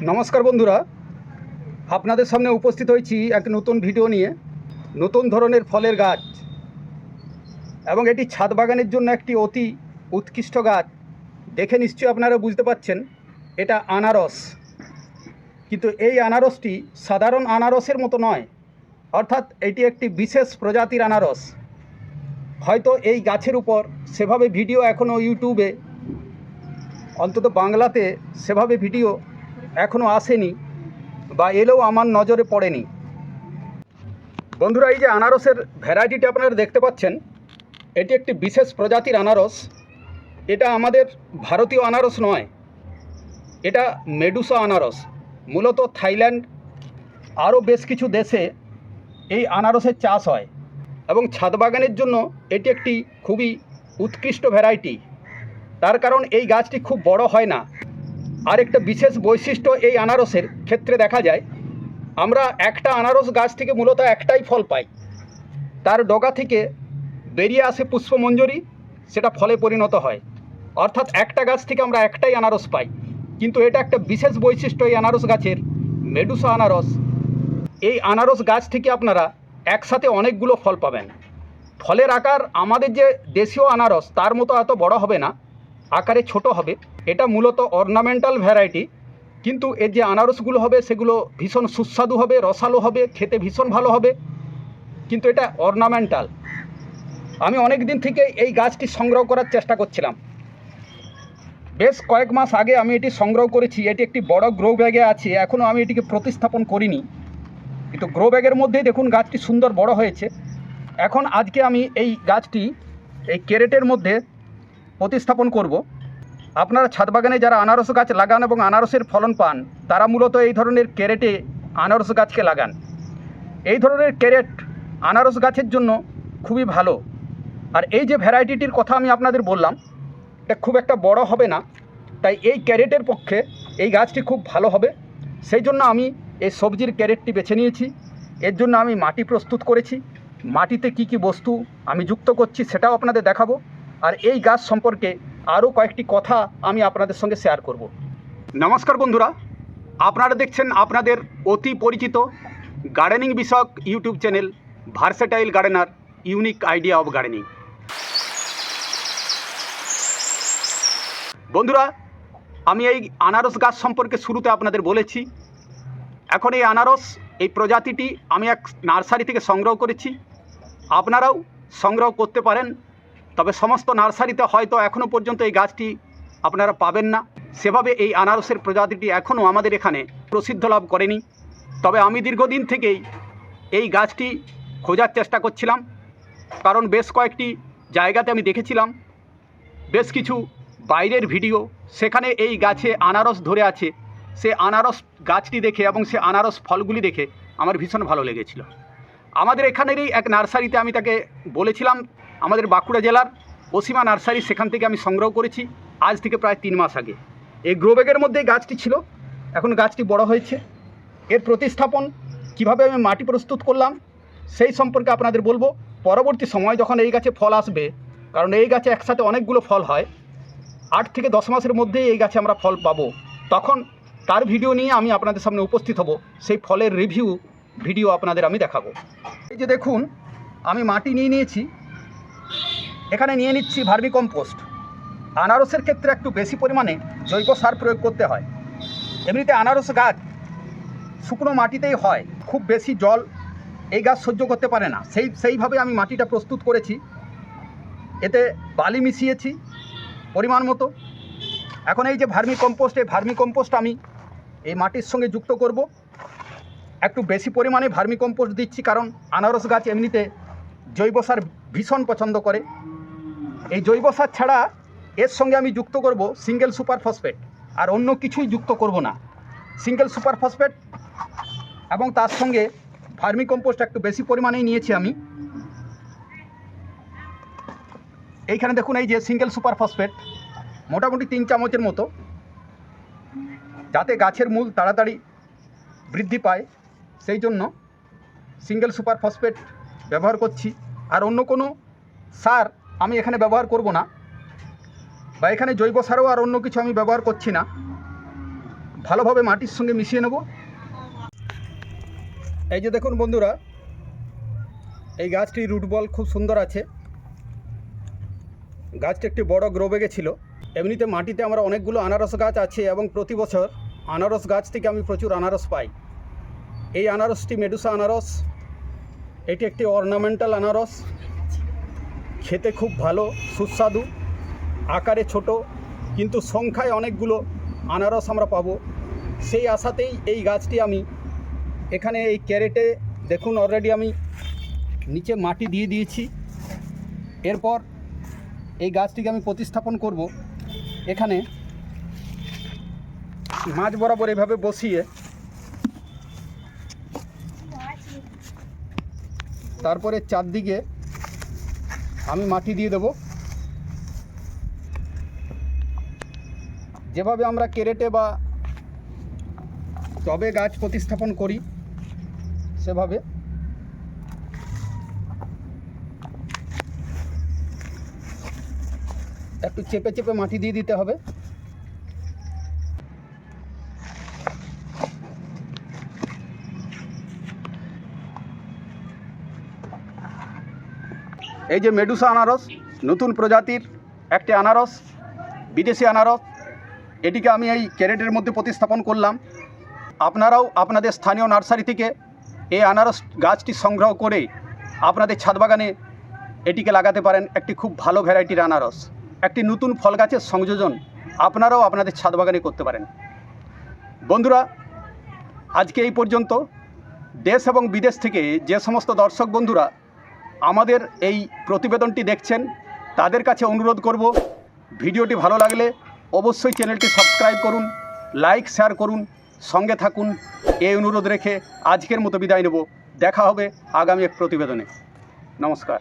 নমস্কার বন্ধুরা। আপনাদের সামনে উপস্থিত হয়েছি এক নতুন ভিডিও নিয়ে। নতুন ধরনের ফলের গাছ। এবং এটি ছাদ বাগানের জন্য একটি অতি উৎকৃষ্ট গাছ। দেখে নিশ্চয়ই আপনারা বুঝতে পারছেন এটা আনারস। কিন্তু এই আনারসটি সাধারণ আনারসের মতো নয়। অর্থাৎ এটি একটি বিশেষ প্রজাতির আনারস। হয়তো এই গাছের উপর সেভাবে ভিডিও এখনও ইউটিউবে, অন্তত বাংলাতে সেভাবে ভিডিও এখনও আসেনি বা এলেও আমার নজরে পড়েনি। বন্ধুরা, এই যে আনারসের ভ্যারাইটিটি আপনারা দেখতে পাচ্ছেন, এটি একটি বিশেষ প্রজাতির আনারস। এটা আমাদের ভারতীয় আনারস নয়, এটা মেডুসা আনারস। মূলত থাইল্যান্ড, আরও বেশ কিছু দেশে এই আনারসের চাষ হয় এবং ছাদ বাগানের জন্য এটি একটি খুবই উৎকৃষ্ট ভ্যারাইটি। তার কারণ এই গাছটি খুব বড় হয় না। আর একটা বিশেষ বৈশিষ্ট্য এই আনারসের ক্ষেত্রে দেখা যায়, আমরা একটা আনারস গাছ থেকে মূলত একটাই ফল পাই। তার ডগা থেকে বেরিয়ে আসে পুষ্পমঞ্জরি, সেটা ফলে পরিণত হয়। অর্থাৎ একটা গাছ থেকে আমরা একটাই আনারস পাই। কিন্তু এটা একটা বিশেষ বৈশিষ্ট্য এই আনারস গাছের, মেডুসা আনারস। এই আনারস গাছ থেকে আপনারা একসাথে অনেকগুলো ফল পাবেন। ফলের আকার আমাদের যে দেশীয় আনারস, তার মতো এত বড় হবে না। আকারে ছোট হবে। এটা মূলত অর্নামেন্টাল ভ্যারাইটি কিন্তু এর যে আনারসগুলো হবে, সেগুলো ভীষণ সুস্বাদু হবে, রসালো হবে, খেতে ভীষণ ভালো হবে, কিন্তু এটা অর্নামেন্টাল আমি অনেক দিন থেকে এই গাছটি সংগ্রহ করার চেষ্টা করছিলাম। বেশ কয়েক মাস আগে আমি এটি সংগ্রহ করেছি, এটি একটি বড় গ্রো ব্যাগে আছে এখনও আমি এটিকে প্রতিস্থাপন করিনি। কিন্তু গ্রো ব্যাগের মধ্যেই দেখুন গাছটি সুন্দর বড় হয়েছে। এখন আজকে আমি এই গাছটি, এই ক্যারেটের মধ্যে প্রতিস্থাপন করব। আপনারা ছাদ বাগানে যারা আনারস গাছ লাগান এবং আনারসের ফলন পান, তারা মূলত এই ধরনের ক্যারেটে আনারস গাছকে লাগান। এই ধরনের ক্যারেট আনারস গাছের জন্য খুবই ভালো। আর এই যে ভ্যারাইটিটির কথা আমি আপনাদের বললাম, এটা খুব একটা বড় হবে না, তাই এই ক্যারেটের পক্ষে এই গাছটি খুব ভালো হবে। সেই জন্য আমি এই সবজির ক্যারেটটি বেছে নিয়েছি। এর জন্য আমি মাটি প্রস্তুত করেছি। মাটিতে কি কি বস্তু আমি যুক্ত করছি সেটাও আপনাদের দেখাবো। আর এই গাছ সম্পর্কে আরও কয়েকটি কথা আমি আপনাদের সঙ্গে শেয়ার করব। নমস্কার বন্ধুরা, আপনারা দেখছেন আপনাদের অতি পরিচিত গার্ডেনিং বিষয়ক YouTube channel versatile gardener unique idea of gardening বন্ধুরা, আমি এই আনারস গাছ সম্পর্কে শুরুতে আপনাদের বলেছি। এখন এই আনারস, এই প্রজাতিটি আমি এক নার্সারি থেকে সংগ্রহ করেছি। আপনারাও সংগ্রহ করতে পারেন। তবে সমস্ত নার্সারিতে হয়তো এখনও পর্যন্ত এই গাছটি আপনারা পাবেন না। সেভাবে এই আনারসের প্রজাতিটি এখনও আমাদের এখানে প্রসিদ্ধ লাভ করেনি। তবে আমি দীর্ঘদিন থেকেই এই গাছটি খোঁজার চেষ্টা করছিলাম। কারণ বেশ কয়েকটি জায়গাতে আমি দেখেছিলাম। বেশ কিছু বাইরের ভিডিও, সেখানে এই গাছে আনারস ধরে আছে। সে আনারস গাছটি দেখে এবং সে আনারস ফলগুলি দেখে আমার ভীষণ ভালো লেগেছিল। আমাদের এখানেরই এক নার্সারিতে আমি তাকে বলেছিলাম আমাদের বাঁকুড়া জেলার অসীমা নার্সারি সেখান থেকে আমি সংগ্রহ করেছি, আজ থেকে প্রায় তিন মাস আগে। এই গ্রো ব্যাগের মধ্যে গাছটি ছিল, এখন গাছটি বড় হয়েছে। এর প্রতিস্থাপন কীভাবে আমি মাটি প্রস্তুত করলাম, সেই সম্পর্কে আপনাদের বলব। পরবর্তী সময় যখন এই গাছে ফল আসবে, কারণ এই গাছে একসাথে অনেকগুলো ফল হয়, আট থেকে দশ মাসের মধ্যেই এই গাছে আমরা ফল পাবো। তখন তার ভিডিও নিয়ে আমি আপনাদের সামনে উপস্থিত হব, সেই ফলের রিভিউ ভিডিও আপনাদের আমি দেখাবো। এই যে দেখুন, আমি মাটি নিয়ে নিয়েছি এখানে নিয়ে নিচ্ছি ভার্মি কম্পোস্ট আনারসের ক্ষেত্রে একটু বেশি পরিমাণে জৈব সার প্রয়োগ করতে হয়। এমনিতে আনারস গাছ শুকনো মাটিতেই হয়, খুব বেশি জল এই গাছ সহ্য করতে পারে না। সেই, সেইভাবে আমি মাটিটা প্রস্তুত করেছি। এতে বালি মিশিয়েছি পরিমাণ মতো। এখন এই যে ভার্মি কম্পোস্ট এই ভার্মি কম্পোস্ট আমি এই মাটির সঙ্গে যুক্ত করব। একটু বেশি পরিমাণে ভার্মি কম্পোস্ট দিচ্ছি কারণ আনারস গাছ এমনিতে জৈব সার ভীষণ পছন্দ করে। এই জৈব সার ছাড়া এর সঙ্গে আমি যুক্ত করব সিঙ্গেল সুপার ফসফেট আর অন্য কিছুই যুক্ত করব না। সিঙ্গেল সুপার ফসফেট এবং তার সঙ্গে ভার্মি কম্পোস্ট একটু বেশি পরিমাণেই নিয়েছি আমি। এইখানে দেখুন এই যে সিঙ্গেল সুপার ফসফেট মোটামুটি তিন চামচের মতো, যাতে গাছের মূল তাড়াতাড়ি বৃদ্ধি পায়। সেই জন্য সিঙ্গেল সুপার ফসফেট ব্যবহার করছি। আর অন্য কোনো সার আমি এখানে ব্যবহার করব না বা এখানে জৈব সারও আর অন্য কিছু আমি ব্যবহার করছি না। ভালোভাবে মাটির সঙ্গে মিশিয়ে নেব। এই যে দেখুন বন্ধুরা, এই গাছটির রুট বল খুব সুন্দর আছে। গাছটি একটি বড় গ্রো বেগে ছিল। এমনিতে মাটিতে আমার অনেকগুলো আনারস গাছ আছে এবং প্রতি বছর আনারস গাছ থেকে আমি প্রচুর আনারস পাই। এই আনারসটি মেডুসা আনারস, এটি একটি অর্নামেন্টাল আনারস। খেতে খুব ভালো, সুস্বাদু, আকারে ছোট, কিন্তু সংখ্যায় অনেকগুলো আনারস আমরা পাবো। সেই আশাতেই এই গাছটি আমি এখানে এই ক্যারেটে, দেখুন অলরেডি আমি নিচে মাটি দিয়ে দিয়েছি। এরপর এই গাছটিকে আমি প্রতিস্থাপন করব। এখানে মাঝ বরাবর এভাবে বসিয়ে তারপরে চারদিকে আমি মাটি দিয়ে দেব। যেভাবে আমরা কেরেটে বা টবে গাছ প্রতিস্থাপন করি, সেভাবে একটু চেপে চেপে মাটি দিয়ে দিতে হবে। এই যে মেডুসা আনারস, নতুন প্রজাতির একটি আনারস, বিদেশি আনারস, এটিকে আমি এই ক্যারেটের মধ্যে প্রতিস্থাপন করলাম। আপনারাও আপনাদের স্থানীয় নার্সারি থেকে এই আনারস গাছটি সংগ্রহ করে আপনাদের ছাদ বাগানে এটিকে লাগাতে পারেন। একটি খুব ভালো ভ্যারাইটির আনারস। একটি নতুন ফল গাছের সংযোজন আপনারাও আপনাদের ছাদ বাগানে করতে পারেন। বন্ধুরা, আজকে এই পর্যন্ত দেশ এবং বিদেশ থেকে যে সমস্ত দর্শক বন্ধুরা আমাদের এই প্রতিবেদনটি দেখছেন, তাদের কাছে অনুরোধ করব, ভিডিওটি ভালো লাগলে অবশ্যই চ্যানেলটি সাবস্ক্রাইব করুন, লাইক, শেয়ার করুন, সঙ্গে থাকুন। এই অনুরোধ রেখে আজকের মতো বিদায় নেব। দেখা হবে আগামী এক প্রতিবেদনে। নমস্কার।